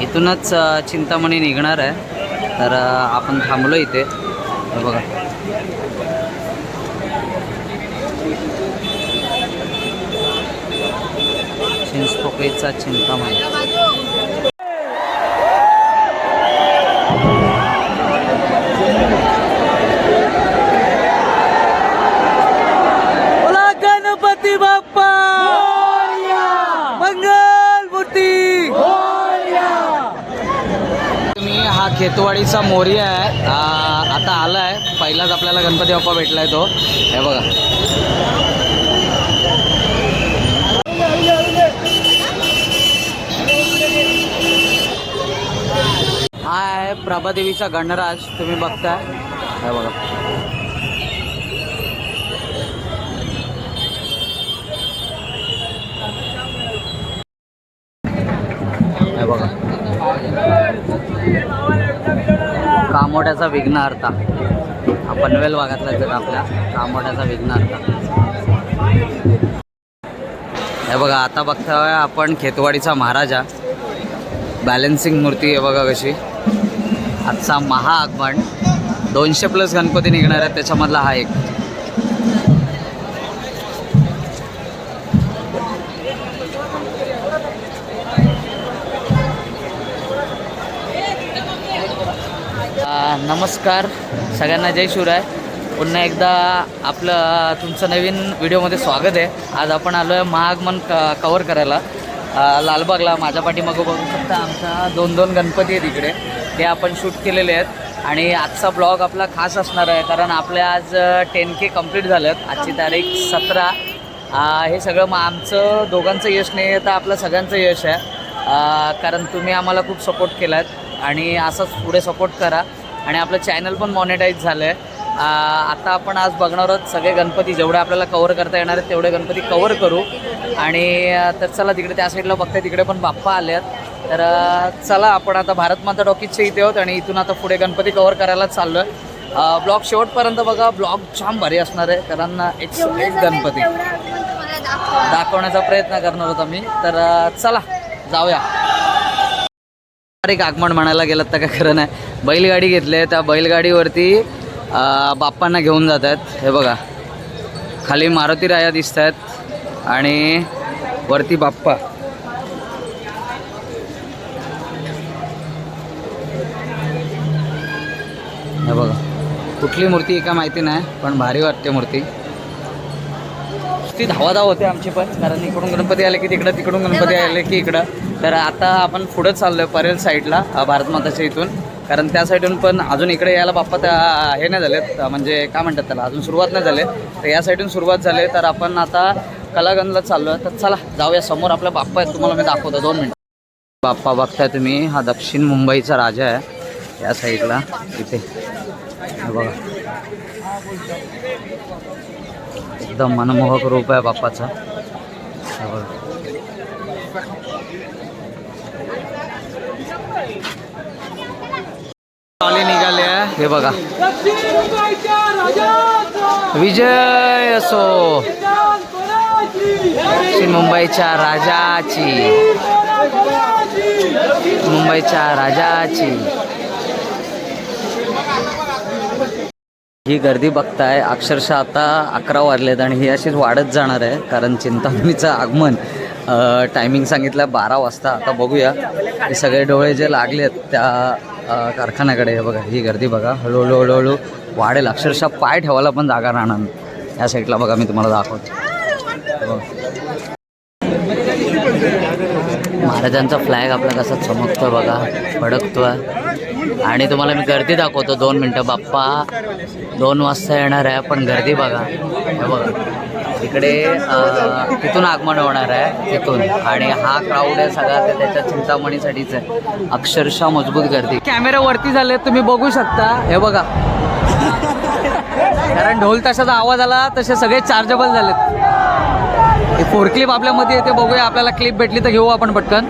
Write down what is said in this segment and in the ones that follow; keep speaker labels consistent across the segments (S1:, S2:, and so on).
S1: इथूनच चिंतामणी निघणार आहे. तर आपण थांबलो इथे. हे बघा. चिंचपोकळीचा चिंतामणी. खेतवाडीचा मोर्या आहे. आता आला आहे पहिलाच आपल्याला गणपती बाप्पा भेटला आहे तो. हे बघा. हा आहे प्रभादेवीचा गणराज. तुम्ही बघताय. हे बघा. कामोट्याचा विघ्नहर्ता हा पनवेल भागातला जर आपल्या कामोट्याचा विघ्नहर्ता हे बघा आता बघतोय आपण खेतवाडीचा महाराजा. बॅलेन्सिंग मूर्ती आहे बघा कशी. आजचा महाआगमन दोनशे प्लस गणपती निघणार आहेत त्याच्यामधला हा एक. नमस्कार. सगळ्यांना जय शिवराय. पुन्हा एकदा आपलं तुमचं नवीन व्हिडिओमध्ये स्वागत आहे. आज आपण आलो आहे महागमन क कवर करायला. लालबागला माझ्या पाठीमागं बघू शकता आमचा दोन दोन गणपती आहेत इकडे. ते आपण शूट केलेले आहेत. आणि आजचा ब्लॉग आपला खास असणार आहे. कारण आपले आज टेन के कंप्लीट झाले आहेत आजची तारीख सतरा. हे सगळं मग आमचं दोघांचं यश नाही आहे तर आपलं सगळ्यांचं यश आहे. कारण तुम्ही आम्हाला खूप सपोर्ट केलात. आणि असंच पुढे सपोर्ट करा. आणि आपलं चॅनल पण मॉनिटाईज झालं आहे आता आपण आज बघणार आहोत सगळे गणपती जेवढे आपल्याला कवर करता येणार आहेत तेवढे गणपती कवर करू. आणि तर चला तिकडे त्या साईडला बघताय तिकडे पण बाप्पा आले आहेत. तर चला आपण आता भारत माता टॉकीजच्या इथे आहोत आणि इथून आता पुढे गणपती कवर करायला चाललो आहे ब्लॉग शेवटपर्यंत बघा ब्लॉग छान भारी असणार आहे कारण एक एक गणपती. दाखवण्याचा प्रयत्न करणार होतो मी तर चला जाऊया. एक आगमन म्हणायला गेलं तर काय खरं नाही. बैलगाडी घेतली त्या बैलगाडीवरती बाप्पांना घेऊन जात आहेत हे बघा. खाली मारुती राया दिसत आहेत आणि वरती बाप्पा. हे बघा. कुठली मूर्ती एका माहिती नाही पण भारी वाटते मूर्ती. ती धावाधाव होते आमची पण कारण इकडून गणपती आले की तिकडं तिकडून गणपती आले की इकडं. तर आता आपण पुढं चाललो आहे परेल साईडला भारत माताच्या इथून. कारण त्या साईडून पण अजून इकडे यायला बाप्पा त्या हे नाही झालेत म्हणजे काय म्हणतात त्याला अजून सुरुवात नाही झाले तर या साईडून सुरुवात झाली तर आपण आता कलागंजला चाललो आहे तर चला जाऊया. समोर आपल्या बाप्पा आहेत तुम्हाला मी दाखवतो. दोन मिनिट. बाप्पा बघताय तुम्ही हा दक्षिण मुंबईचा राजा आहे या साईडला इथे. बघा. एकदम मनमोहक रूप आहे बाप्पाचं. हे निघाले हे बघा. विजय असो. मुंबईच्या राजाची. मुंबईच्या राजाची. ही गर्दी बघताय. अक्षरशः आता अकरा वाजलेत आणि ही अशीच वाढत जाणार आहे कारण चिंतामणीचं आगमन टायमिंग सांगितलं बारा वाजता आता बघूया. हे सगळे डोळे जे लागलेत त्या कारखान्याकडे हे बघा ही गर्दी बघा. हळूहळू हळूहळू वाढेल. अक्षरशः पाय ठेवायला पण जागा राहणार नाही. या साईडला बघा मी तुम्हाला दाखवतो. महाराजांचा फ्लॅग आपला कसा चमकतो बघा फडकतो आणि तुम्हाला मी गर्दी दाखवतो. दोन मिनटं बाप्पा. दोन वाजता येणार आहे पण गर्दी बघा. हे बघा. इकडे तिथून आगमन होणार आहे तिथून. आणि हा क्राऊड आहे सगळा ते त्याच्या चिंतामणीसाठीच आहे. अक्षरशः मजबूत गर्दी. कॅमेरा वरती झाले तुम्ही बघू शकता. हे बघा. कारण ढोल तशाचा आवाज आला तसे सगळे चार्जेबल झालेत. फोर क्लिप आपल्यामध्ये येते बघूया आपल्याला क्लिप भेटली तर घेऊ आपण पटकन.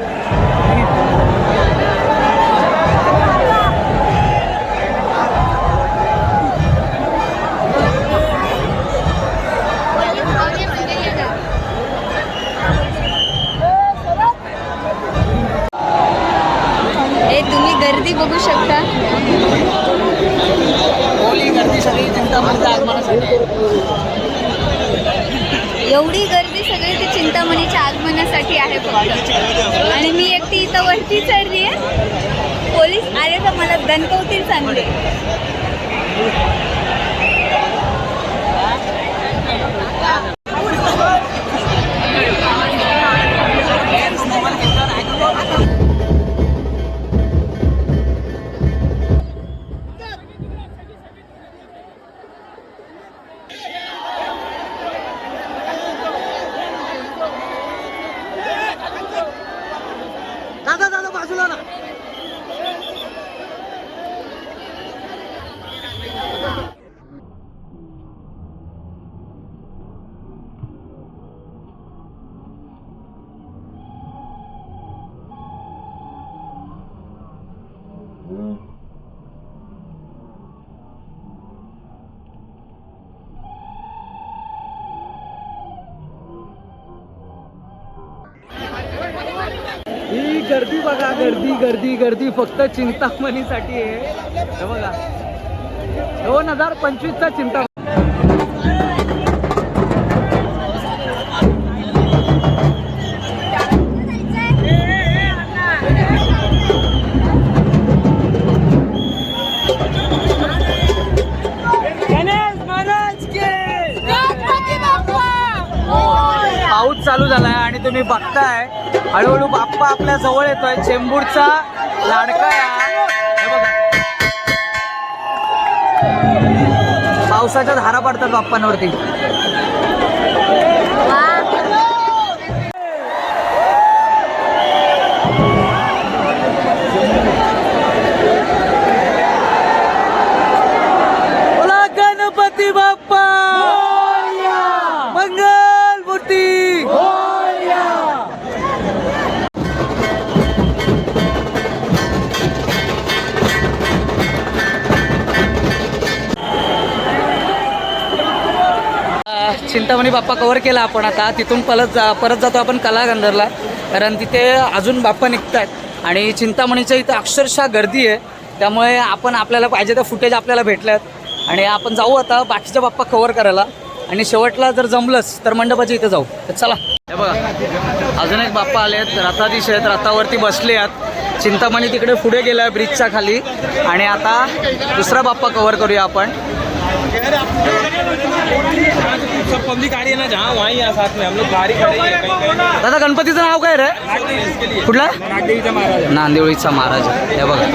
S2: गर्दी
S3: गर्दी फक्त चिंतामणीसाठी आहे. हे बघा. दोन हजार पंचवीसचा चिंता पाऊस चालू झालाय आणि तुम्ही बघताय. हळूहळू बाप्पा आपल्या जवळ येतोय. चेंबूरचा लाडका हे बघा. पावसाच्या धारा पडतात बाप्पांवरती. चिंतामणी बाप्पा कव्हर केला आपण आता. तिथून परत जा परत जातो आपण कलागंधरला कारण तिथे अजून बाप्पा निघत आहेत आणि चिंतामणीच्या इथं अक्षरशः गर्दी आहे. त्यामुळे आपण आपल्याला पाहिजे त्या फुटेज आपल्याला भेटल्यात. आणि आपण जाऊ आता बाकीच्या बाप्पा कव्हर करायला. आणि शेवटला जर जमलंच तर मंडपाच्या इथं जाऊ. तर चला. हे बघा. अजून एक बाप्पा आले आहेत रथाधीश आहेत. रथावरती बसले आहेत. चिंतामणी तिकडे पुढे गेला ब्रिजच्या खाली. आणि आता दुसरा बाप्पा कव्हर करूया आपण.
S4: सब पब्लिक आ रही है ना जहाँ वहाँ ही साथ में हम लोग बाहर ही खड़े हैं कहीं कहीं।
S1: दादा गणपतीचं नाव काय रे? कुठला?
S4: नागदेवीचा महाराज. है
S1: महाराज हे बघा.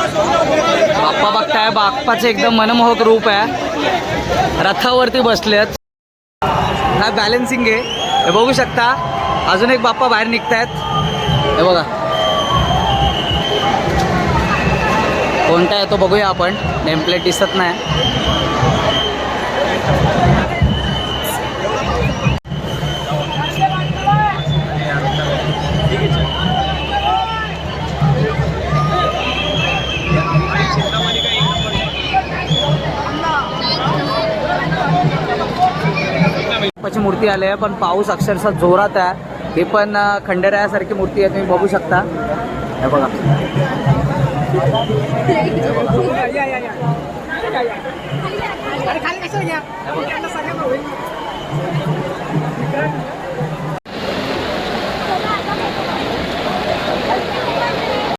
S1: बाप्पा बघताय बाप्पाचं एकदम मनमोहक रूप आहे. रथावरती बसलेत. हा बॅलन्सिंग आहे. हे बघू शकता अजून एक बाप्पा बाहेर निघतायत. हे बघा. कोणता आहे तो बघूया आपण. नेमप्लेट दिसत नाही. बाप्पाची मूर्ती आली आहे पण पाऊस अक्षरशः जोरात आहे. हे पण खंडेरायासारखी मूर्ती आहे तुम्ही बघू शकता. हे बघा.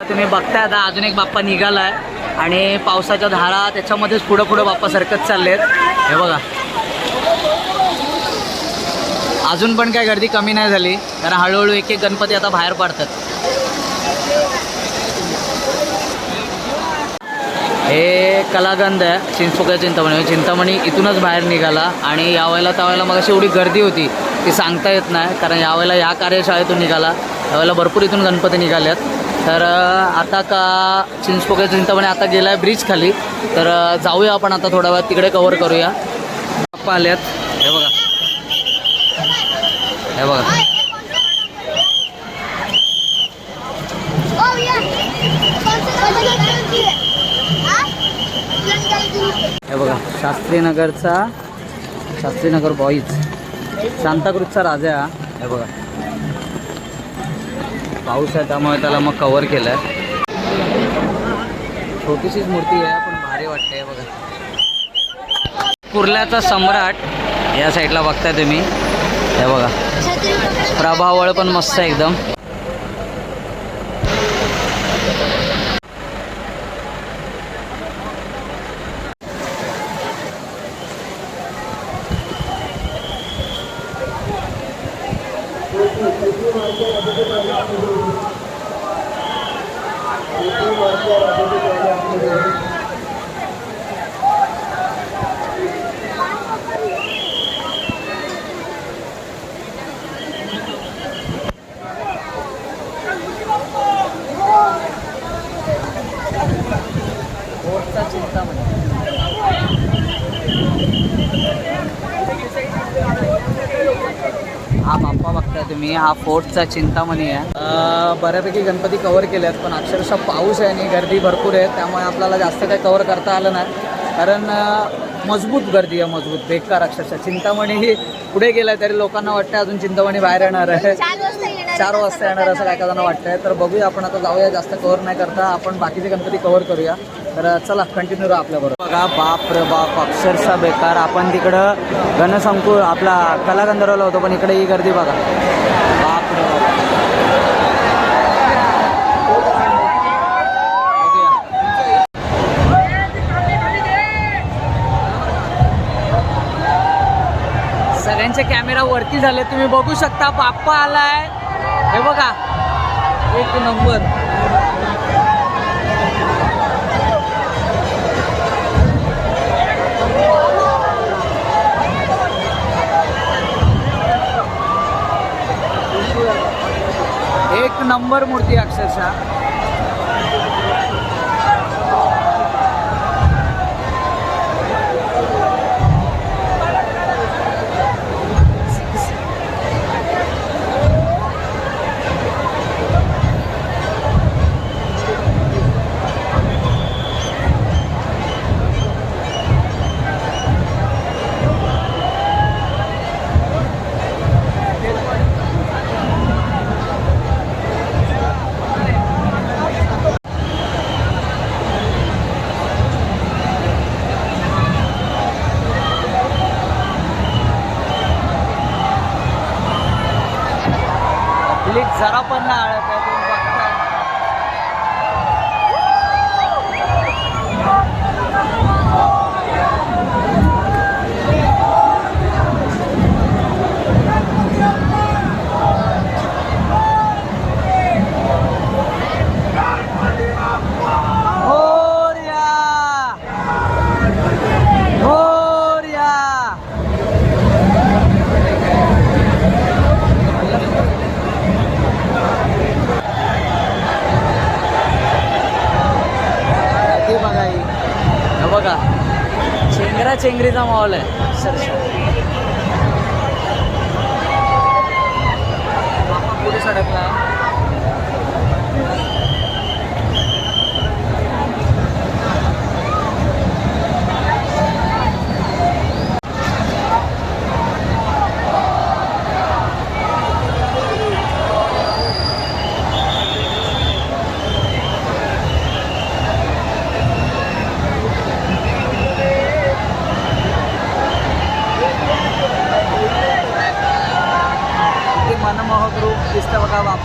S1: तुम्ही बघताय आता अजून एक बाप्पा निघाला आहे आणि पावसाच्या धारा त्याच्यामध्येच पुढं पुढं बाप्पा सरकत आहेत हे बघा. अजून पण काय गर्दी कमी नाही झाली. कारण हळूहळू एक एक गणपती आता बाहेर पडतात. हे कलागंध आहे. चिंचपोकळ्या चिंतामणी. म्हणजे चिंतामणी इथूनच बाहेर निघाला आणि यावेळेला त्यावेळेला मग अशी एवढी गर्दी होती ती सांगता येत नाही. कारण यावेळेला या कार्यशाळेतून निघाला. त्यावेळेला भरपूर इथून गणपती निघाल्यात तर आता का चिंचपोकळ्या चिंतामणी आता गेला आहे ब्रिज खाली. तर जाऊया आपण आता थोडा वेळ. तिकडे कवर करूया. बाप्पा आल्यात हे बघा. हे बघा. हे बघा शास्त्रीनगरचा शास्त्रीनगर बॉईज सांताक्रूजचा राजा हे बघा. पाऊस आहे त्यामुळे त्याला मग कवर केलं आहे छोटीशीच मूर्ती आहे पण भारी वाटते बघा. कुर्ल्याचा सम्राट या साईडला बघताय तुम्ही. हे बघा. प्रभावळ पण मस्त आहे एकदम. हा तुम्ही हा फोर्टचा चिंतामणी आहे. बऱ्यापैकी गणपती कव्हर केले आहेत पण अक्षरशः पाऊस आहे आणि गर्दी भरपूर आहे त्यामुळे आपल्याला जास्त काही कव्हर करता आलं नाही. कारण मजबूत गर्दी आहे मजबूत बेकार अक्षरशः. चिंतामणी ही पुढे गेलाय तरी लोकांना वाटतं अजून चिंतामणी बाहेर येणार आहे.
S2: चार वाजता येणार
S1: असं काय काहींना वाटतंय. तर बघूया आपण आता जाऊया जास्त कव्हर नाही करता. आपण बाकीचे गणपती कव्हर करूया. तर चला कंटिन्यू राहा आपल्याबरोबर बघा बाप रे बाप अक्षरशः बेकार. आपण तिकडं गणसंकुल आपला कलागंधर्वला होतो पण इकडे ही गर्दी बघा बाप रे बाप बघूया. सगळ्यांचे कॅमेरा वरती झाले. तुम्ही बघू शकता बाप्पा आलाय. हे बघा. एक नंबर. एक नंबर मूर्ती अक्षरशः. 让我来。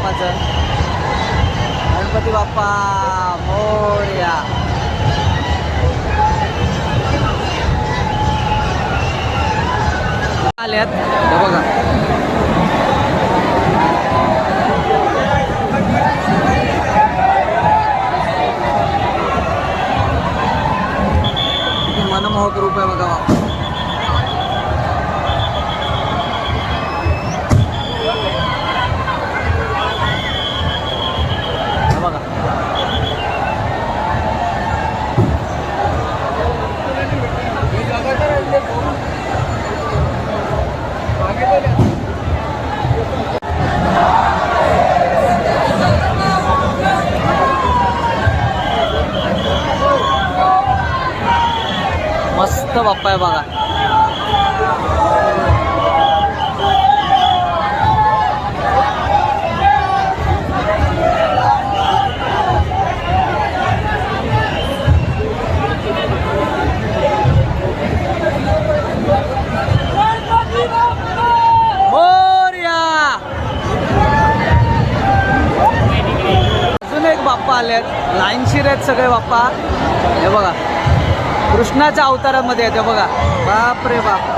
S1: दिसतं बाप्पाचं गणपती बाप्पा मोर्या. आल्यात. बघा. साप आहे बघा अजून एक बाप्पा आले आहेत आहेत सगळे बाप्पा. हे बघा. कृष्णाच्या अवतारामध्ये येते बघा. बाप रे बाप.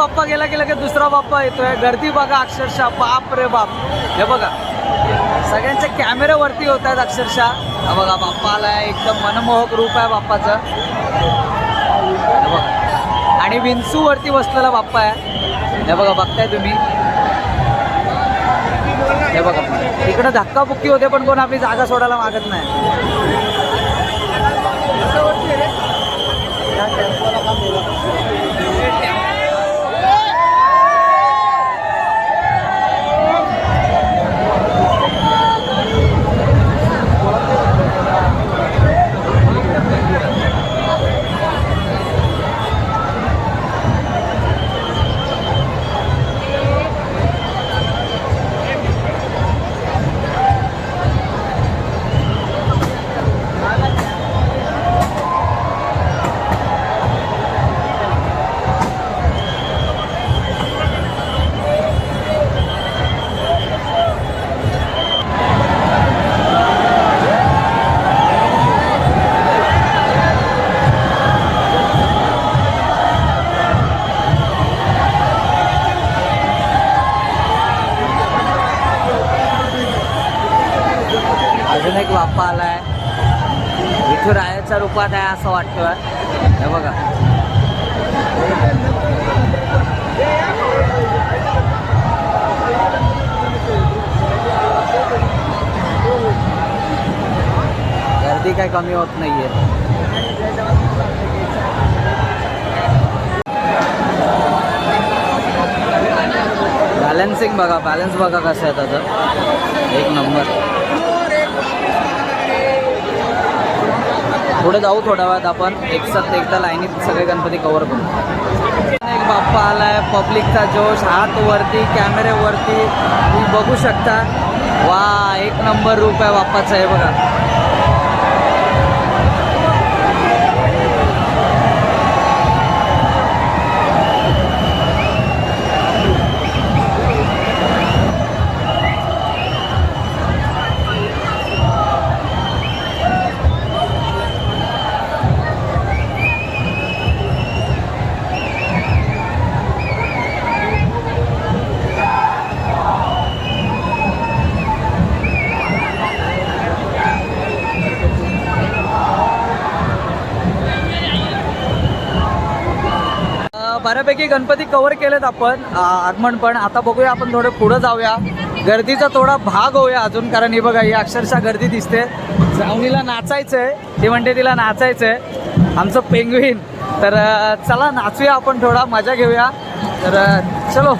S1: बाप्पा गेला की दुसरा बाप्पा येतोय. गर्दी बघा अक्षरशः. बाप रे बाप. हे बघा. सगळ्यांच्या कॅमेऱ्यावरती होत आहेत अक्षरशः. हा बघा बाप्पा आलाय एकदम मनमोहक रूप आहे बाप्पाचं. हे बघा. आणि विंचूवरती बसलेला बाप्पा आहे. हे बघा बघताय तुम्ही? हे बघा. इकडे धक्काबुक्की होते पण कोण आपली जागा सोडायला मागत नाही. विठुरायाच्या आहे असं वाटतं हे बघा. गर्दी काही कमी होत नाहीये. बॅलन्सिंग बघा बॅलन्स बघा कसं आहे त्याचं. एक नंबर. पुढे जाऊ थोड्या वेळात आपण. एक साथ एकदा लाईनीत सगळे गणपती कव्हर करू. एक बाप्पा आलाय पब्लिकचा जोश हात वरती कॅमेरे वरती. तुम्ही बघू शकता. वा एक नंबर रूप आहे बाप्पाचं हे बघा. बऱ्यापैकी गणपती कव्हर केलेत आपण आगमन पण. आता बघूया आपण थोडं पुढं जाऊया. गर्दीचा थोडा भाग होऊया अजून कारण ही बघा ही अक्षरशः गर्दी दिसते. श्रावणीला नाचायचं आहे ती म्हणते तिला नाचायचं आहे आमचं पेंग्विन तर चला नाचूया आपण थोडा मजा घेऊया. तर चलो.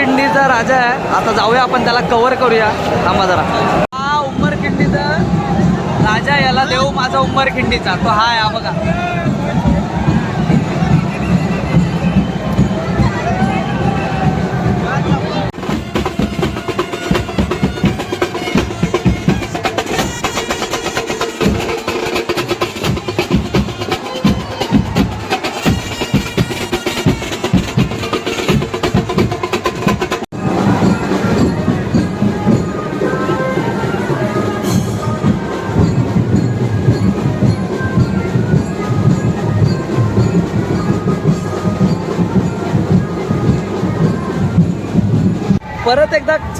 S1: उमरखिंडीचा राजा आहे. आता जाऊया आपण त्याला कव्हर करूया. थांबा जरा. हा उमरखिंडीचा राजा याला देऊ माझा उमरखिंडीचा. तो हा आहे बघा.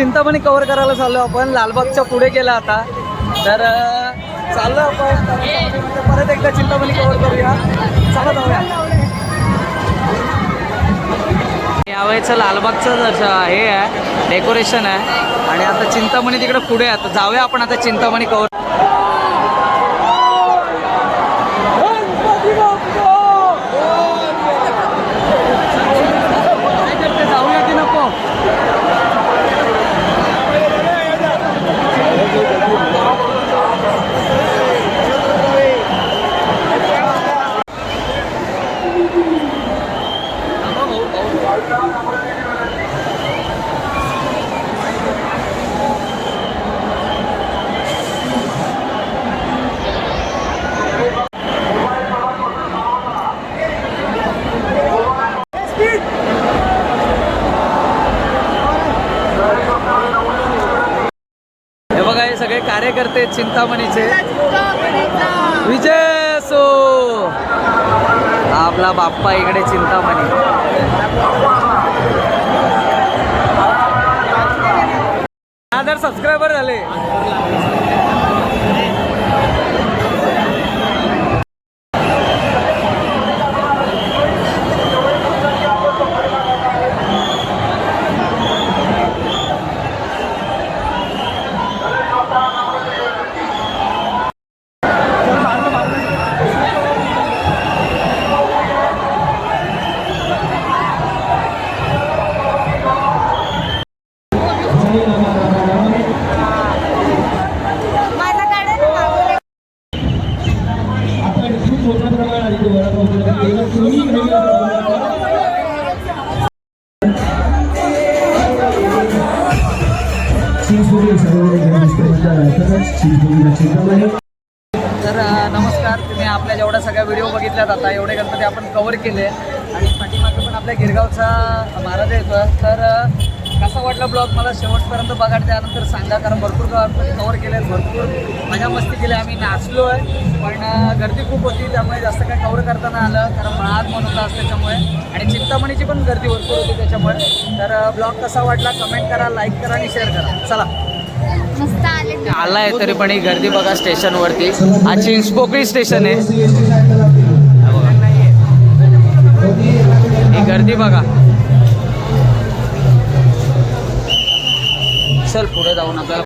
S1: चिंतामणी कव्हर करायला चाललो आपण. लालबागच्या पुढे गेला आता. तर चाललो आपण. परत एकदा चिंतामणी कव्हर करूया. चला जाऊया. यावेळेचं लालबागचं जसं हे आहे डेकोरेशन आहे. आणि आता चिंतामणी तिकडे पुढे आहे. आता जाऊया आपण आता चिंतामणी कव्हर जाऊया की नको हे बघा हे सगळे कार्यकर्ते चिंतामणीचे. विजय सो. आपला बाप्पा इकडे चिंतामणी. हजार सबस्क्रायबर झाले. तर नमस्कार. तुम्ही आपल्या जेवढ्या सगळ्या व्हिडिओ बघितल्यात आता एवढे गणपती आपण कव्हर केले. आणि पाठीमागे पण आपल्या गिरगावचा महाराज येतो तर कसा वाटला ब्लॉग मला शेवटपर्यंत बघा त्यानंतर सांगा कारण भरपूर गणपती कवर केले भरपूर मजा मस्ती केली. आम्ही नाचलो आहे पण गर्दी खूप होती त्यामुळे जास्त काही कवर करताना आलं. कारण महाग म्हणून होता त्याच्यामुळे. आणि चिंतामणीची पण गर्दी भरपूर होती त्याच्यामुळे. तर ब्लॉग कसा वाटला? कमेंट करा लाईक करा आणि शेअर करा. चला.
S3: मस्त
S1: आलाय तरी पण ही गर्दी बघा स्टेशनवरती. हा चिंचपोकळी स्टेशन आहे. ही गर्दी बघा. चल पुढे जाऊन आपल्याला